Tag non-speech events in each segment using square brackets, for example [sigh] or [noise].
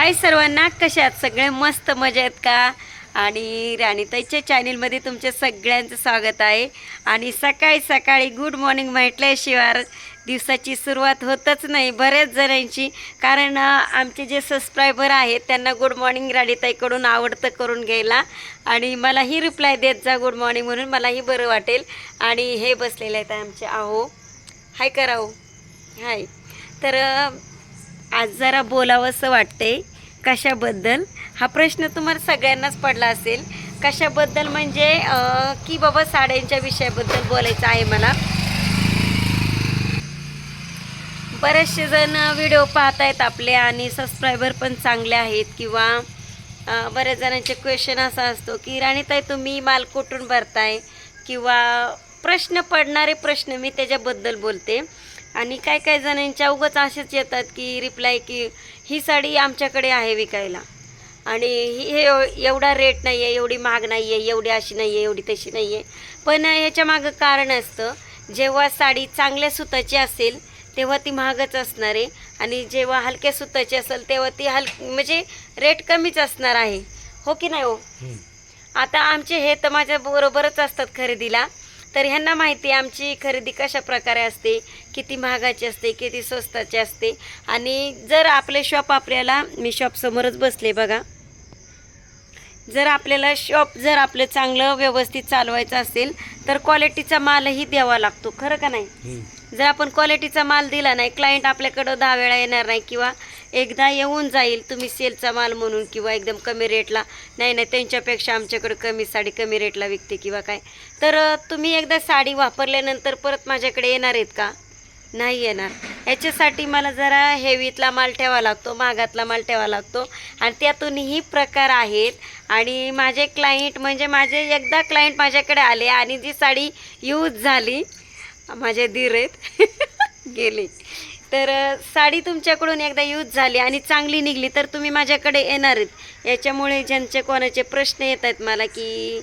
हाय सर्वांना कशा आहात? सगळे मस्त मजा आहेत का? आणि राणीताईच्या चॅनेलमध्ये तुमच्या सगळ्यांचं स्वागत आहे. आणि सकाळी सकाळी गुड मॉर्निंग म्हटल्याशिवाय दिवसाची सुरुवात होतच नाही बऱ्याच जणांची. कारण आमचे जे सबस्क्रायबर आहेत त्यांना गुड मॉर्निंग राणीताईकडून आवडतं करून घ्यायला. आणि मलाही रिप्लाय देत जा गुड मॉर्निंग म्हणून मलाही बरं वाटेल. आणि हे बसलेले आहेत आमचे आहो. हाय कराव हाय. तर आज जरा बोलावंसं वाटते कशाबद्दल? हा प्रश्न तुम्हाला सगळ्यांनाच पडला असेल. कशाबद्दल म्हणजे की बाबा साड्यांच्या विषयाबद्दल बोलायचं आहे मला? बरेचसे जण व्हिडिओ पाहत आहेत आपले आणि सबस्क्रायबर पण चांगले आहेत किंवा बऱ्याच जणांचे क्वेश्चन असा असतो की राणीताई तुम्ही माल कुठून भरताय? किंवा प्रश्न पडणारे प्रश्न मी त्याच्याबद्दल बोलते. आणि काय काय जणांच्या उगाच असेच येतात की रिप्लाय की ही साडी आमच्याकडे आहे विकायला. आणि ही हे एव- एवढा रेट नाही आहे एवढी महाग नाही आहे एवढी अशी नाही आहे एवढी तशी नाही आहे पण ह्याच्या मागं कारण असतं जेव्हा साडी चांगल्या सुताची असेल तेव्हा ती महागच असणार आहे. आणि जेव्हा हलक्या सुताची असेल तेव्हा ती हल म्हणजे रेट कमीच असणार आहे. हो की नाही हो? आता आमचे हे तर माझ्या बरोबरच असतात खरेदीला. तर ह्यांना माहिती आहे आमची खरेदी कशा प्रकारे असते किती महागाची असते किती स्वस्ताची असते. आणि जर आपले शॉप आपल्याला मी शॉप समोरच बसले बघा. जर आपल्याला शॉप जर आपलं चांगलं व्यवस्थित चालवायचं असेल तर क्वालिटीचा मालही द्यावा लागतो. खरं का नाही? जर आपण क्वालिटीचा माल दिला नाही क्लायंट आपल्याकडं दहा वेळा येणार नाही किंवा एकदा येऊन जाईल तुम्ही सेलचा माल म्हणून किंवा एकदम कमी रेटला. नाही नाही त्यांच्यापेक्षा आमच्याकडं कमी साडी कमी रेटला विकते किंवा काय. तर तुम्ही एकदा साडी वापरल्यानंतर परत माझ्याकडे येणार आहेत का? नाही येणार. याच्यासाठी मला जरा हेवीतला माल ठेवा लागतो महागातला माल ठेवा लागतो. आणि त्यातूनही प्रकार आहेत. आणि माझे क्लायंट म्हणजे माझे एकदा क्लायंट माझ्याकडे आले आणि जी साडी यूज झाली. माझे दीर आहेत. [laughs] गेले. तर साडी तुमच्याकडून एकदा यूज झाली आणि चांगली निघली तर तुम्ही माझ्याकडे येणार आहेत. याच्यामुळे ज्यांचे कोणाचे प्रश्न येत आहेत मला की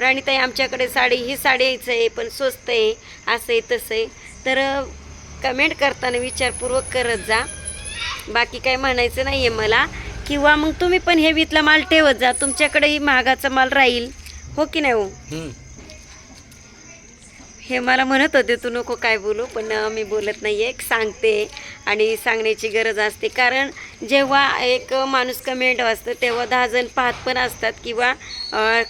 राणीताई आमच्याकडे साडी ही साडी यायचं आहे पण स्वस्त आहे असं आहे तसं आहे. तर कमेंट करताना विचारपूर्वक करत जा. बाकी काय म्हणायचं नाही आहे मला. किंवा मग तुम्ही पण हेवीतला माल ठेवत जा. तुमच्याकडेही महागाचा माल राहील. हो की नाही हो? हे मला म्हणत होते तू नको काय बोलू पण मी बोलत नाही आहे सांगते आणि सांगण्याची गरज असते. कारण जेव्हा एक माणूस कमेंट वाचतं तेव्हा दहा जण पाहत पण असतात किंवा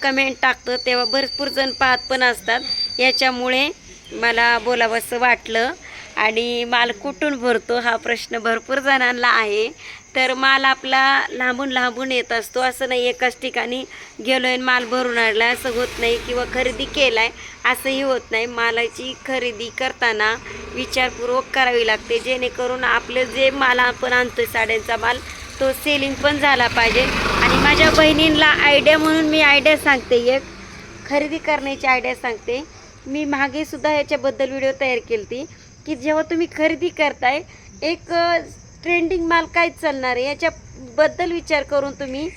कमेंट टाकतं तेव्हा भरपूर जण पाहत पण असतात. याच्यामुळे मला बोलावंसं वाटलं आणि माल कुठून भरतो हा प्रश्न भरपूर जणांना आहे. तर माल आपला लांबून लांबून येत असतो. असं नाही एकाच ठिकाणी गेलो आहे माल भरून आणला असं होत नाही किंवा खरेदी केला आहे असंही होत नाही. मालाची खरेदी करताना विचारपूर्वक करावी लागते. जेणेकरून आपलं जे माल आपण आणतो साड्यांचा माल तो सेलिंग पण झाला पाहिजे. आणि माझ्या बहिणींना आयडिया म्हणून मी आयडिया सांगते एक. खरेदी करण्याची आयडिया सांगते. मी मागेसुद्धा याच्याबद्दल ह्याच्याबद्दल व्हिडिओ तयार केली ती की जेव्हा तुम्ही खरेदी करताय एक ट्रेंडिंग माल काय चालणार आहे. याच्याबद्दल विचार करून तुम्ही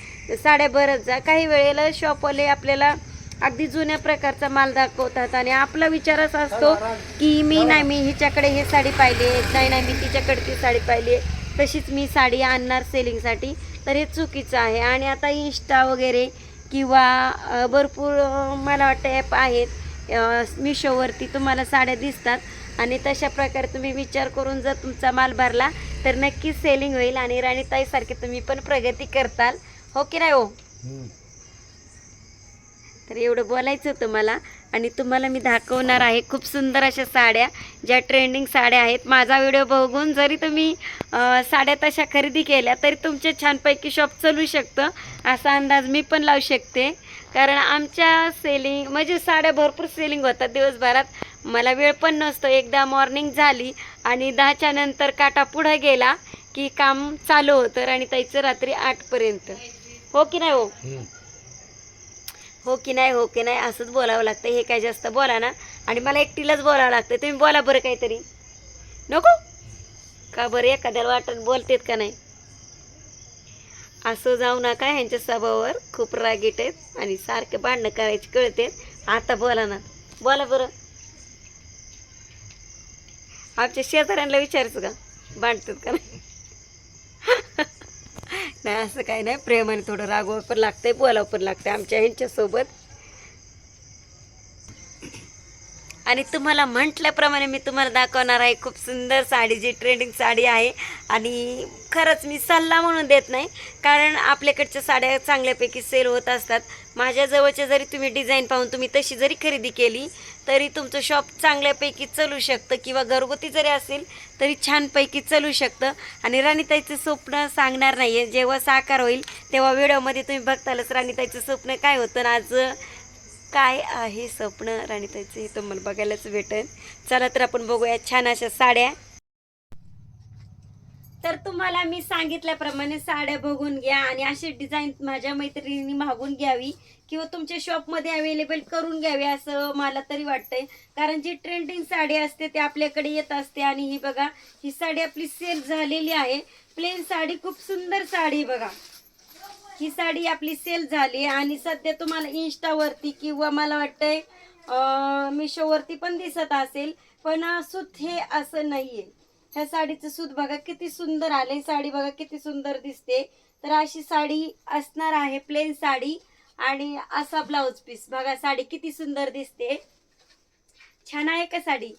साड्या भरत जा. काही वेळेला शॉपवाले आपल्याला अगदी जुन्या प्रकारचा माल दाखवतात आणि आपला विचार असा असतो की मी नाही मी हिच्याकडे हे साडी पाहिली आहे. नाही नाही मी तिच्याकडे ती साडी पाहिली आहे. तशीच मी साडी आणणार सेलिंगसाठी तर हे चुकीचं आहे. आणि आता इन्स्टा वगैरे किंवा भरपूर मला वाटतं ॲप आहेत. मिशोवरती तुम्हाला साड्या दिसतात. आणि तशा प्रकारे तुम्ही विचार करून जर तुमचा माल भरला तर नक्कीच सेलिंग होईल आणि राणीताईसारखे तुम्ही पण प्रगती करताल. हो की नाही हो? तर एवढं बोलायचं होतं मला आणि तुम्हाला मी दाखवणार आहे खूप सुंदर अशा साड्या ज्या ट्रेंडिंग साड्या आहेत. माझा व्हिडिओ बघून जरी तुम्ही साड्या तशा खरेदी केल्या तरी तुमचे छानपैकी शॉप चालू शकतं असा अंदाज मी पण लावू शकते. कारण आमच्या सेलिंग म्हणजे साड्या भरपूर सेलिंग होतात दिवसभरात. मला वेळ पण नसतो. एकदा मॉर्निंग झाली आणि दहाच्या नंतर काटा पुढं गेला की काम चालू होतं आणि त्याचं रात्री आठपर्यंत हो की नाही हो? हो की नाही हो की नाही? असंच बोलावं लागतं. हे काय जास्त बोला ना. आणि मला एकटीलाच बोलावं लागतं. तुम्ही बोला बरं काहीतरी. नको. का बरं एखाद्याला वाटत बोलतेत का नाही? असं जाऊ नका. ह्यांच्या स्वभावावर खूप रागीट आहेत आणि सारखे भांडणं करायची कळते आता बोला ना. बोला बरं. आमच्या शेजाऱ्यांना विचारायचं का बांधतात का नाही? असं काही नाही. प्रेमाने थोडं रागवावं पण लागतंय बोलावं पण लागतंय आमच्या ह्यांच्यासोबत. आणि तुम्हाला म्हटल्याप्रमाणे मी तुम्हाला दाखवणार आहे खूप सुंदर साडी जी ट्रेंडिंग साडी आहे. आणि खरंच मी सल्ला म्हणून देत नाही कारण आपल्याकडच्या साड्या चांगल्यापैकी सेल होत असतात. माझ्या जवळच्या जरी तुम्ही डिझाईन पाहून तुम्ही तशी जरी खरेदी केली तरी तुमचं शॉप चांगल्यापैकी चालू शकतं. किंवा घरगुती जरी असेल तरी छानपैकी चालू शकतं. आणि राणीताईचं स्वप्न सांगणार नाही आहे जेव्हा साकार होईल तेव्हा व्हिडिओमध्ये तुम्ही बघतालच राणीताईचं स्वप्न काय होतं. आणि आज काय आहे स्वप्न? राणीताईचं हे तुम्हाला बघायलाच भेटेल. चला तर आपण बघूया छान अशा साड्या. तर तुम्हाला मी सांगितल्याप्रमाणे साड्या बघून घ्या आणि अशी डिझाईन माझ्या मैत्रिणींनी मागून घ्यावी किंवा तुमच्या शॉपमध्ये अवेलेबल करून घ्यावी असं मला तरी वाटतंय. कारण जी ट्रेंडिंग साडी असते ती आपल्याकडे येत असते आणि ही बघा ही साडी आपली सेल झालेली आहे. प्लेन साडी खूप सुंदर साडी आहे बघा. ही साडी आपली सेल झाली आणि सध्या तुम्हाला इन्स्टावरती किंवा मला वाटतंय मिशोवरती पण दिसत असेल पण अं, सूत हे असं नाहीये. ह्या साडीचं सूत बघा किती सुंदर आले साडी बघा किती सुंदर दिसते. तर अशी साडी असणार आहे प्लेन साडी. आणि असा ब्लाउज पीस बघा साडी किती सुंदर दिसते. छान आहे का साडी?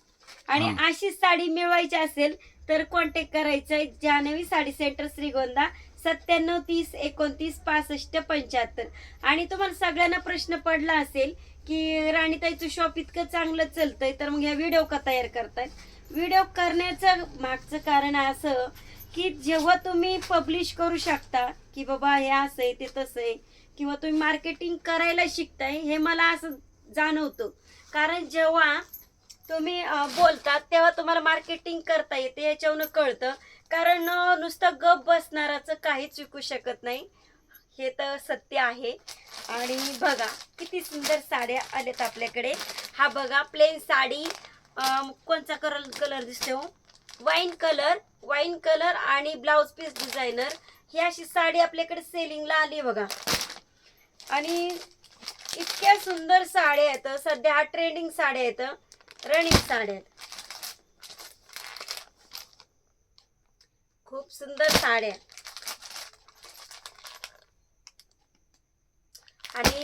आणि अशीच साडी मिळवायची असेल तर कॉन्टॅक्ट करायचं आहे जान्हवी साडी सेंटर श्रीगोंदा सत्त्याण्णव तीस एकोणतीस पासष्ट पंच्याहत्तर. आणि तुम्हाला सगळ्यांना प्रश्न पडला असेल की राणीताईचं शॉप इतकं चांगलं चालतंय तर मग ह्या व्हिडिओ का तयार करतायत? व्हिडिओ करण्याचं मागचं कारण असं की जेव्हा तुम्ही पब्लिश करू शकता की बाबा हे असं आहे ते तसं आहे किंवा तुम्ही मार्केटिंग करायला शिकताय हे मला असं जाणवतं. कारण जेव्हा तुम्ही बोलतात तेव्हा तुम्हाला मार्केटिंग करता येते याच्यावरून कळतं. कारण नुसतं गप बसणाराचं काहीच विकू शकत नाही. हे तर सत्य आहे. आणि बघा किती सुंदर साड्या आल्यात आपल्याकडे. हा बघा प्लेन साडी कोणचा कलर कलर दिसतो वाईन कलर वाईन कलर आणि ब्लाउज पीस डिझायनर ही अशी साडी आपल्याकडे सेलिंगला आली बघा. आणि इतक्या सुंदर साड्या आहेत. सध्या हा ट्रेंडिंग साड्या आहेत. रनिंग साड्या आहेत. खूप सुंदर साड्या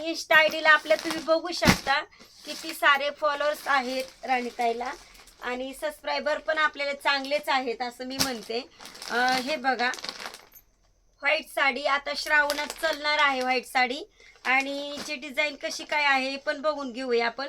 इन्स्टा आय डीला आपल्या तुम्ही बघू शकता किती सारे फॉलोअर्स आहेत राणीताईला. आणि सबस्क्रायबर पण आपल्याला चांगलेच आहेत असं मी म्हणते. हे बघा. व्हाईट साडी आता श्रावणात चालणार आहे व्हाईट साडी. आणि जी डिझाईन कशी काय आहे हे पण बघून घेऊया आपण.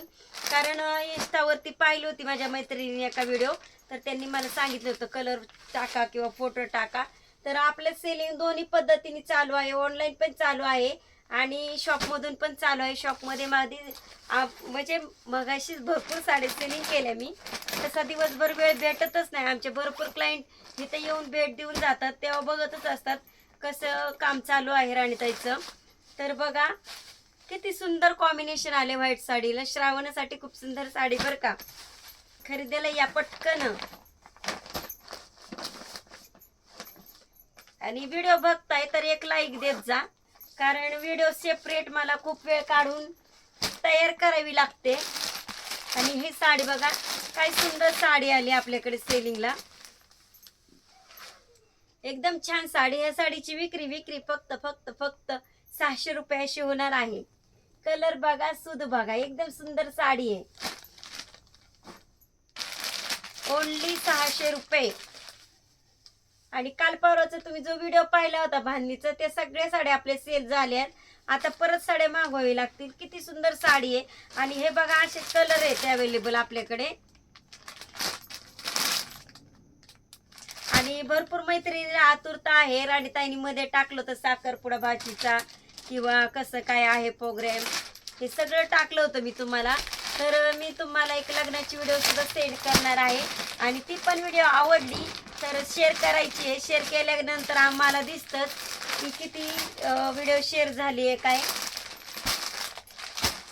कारण अं, इंस्टावरती पाहिली होती माझ्या मैत्रिणीने एका व्हिडिओ तर त्यांनी मला सांगितलं होतं कलर टाका किंवा फोटो टाका. तर आपलं सेलिंग दोन्ही पद्धतीने चालू आहे ऑनलाईन पण चालू आहे. आणि शॉपमधून पण चालू आहे. शॉपमध्ये माझी म्हणजे मगाशीच भरपूर साडी सेलिंग केल्या मी. तसा दिवसभर वेळ भेटतच नाही. आमचे भरपूर क्लायंट इथे येऊन भेट देऊन जातात. तेव्हा बघतच असतात कसं काम चालू आहे राणीताईचं. तर बघा किती सुंदर कॉम्बिनेशन आले व्हाईट साडीला. श्रावणासाठी खूप सुंदर साडी बरं का. खरेदीला या पटकन. आणि व्हिडिओ बघताय तर एक लाईक देत जा. कारण व्हिडिओ सेपरेट मला खूप वेळ काढून तयार करावी लागते. आणि ही साडी बघा काय सुंदर साडी आली आपल्याकडे सेलिंगला एकदम छान साडी. या साडीची विक्री विक्री फक्त फक्त फक्त सहाशे रुपयाशी होणार आहे. कलर बघा सुद बघा. एकदम सुंदर साडी आहे. ओनली सहाशे रुपये. आणि काल परवाचा तुम्ही जो व्हिडिओ पाहिला होता बांधणीचा ते सगळे साड्या आपले सेल झाले आहेत. आता परत साड्या मागवावी लागतील. किती सुंदर साडी आहे. आणि हे बघा असे कलर आहेत अवेलेबल आपल्याकडे. आणि भरपूर मैत्रिणीला आतुरता आहे. राणीताईनी मध्ये टाकलं होतं साखरपुडा भाजीचा किंवा कसं काय आहे प्रोग्राम हे सगळं टाकलं होतं मी तुम्हाला. तर मी तुम्हाला एक लग्नाची व्हिडिओ सुद्धा सेंड करणार आहे. आणि ती पण व्हिडिओ आवडली तर शेअर करायची आहे. शेअर केल्यानंतर आम्हाला दिसतंच की किती व्हिडिओ शेअर झाली आहे काय.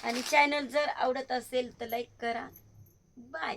आणि चॅनल जर आवडत असेल तर लाईक करा. बाय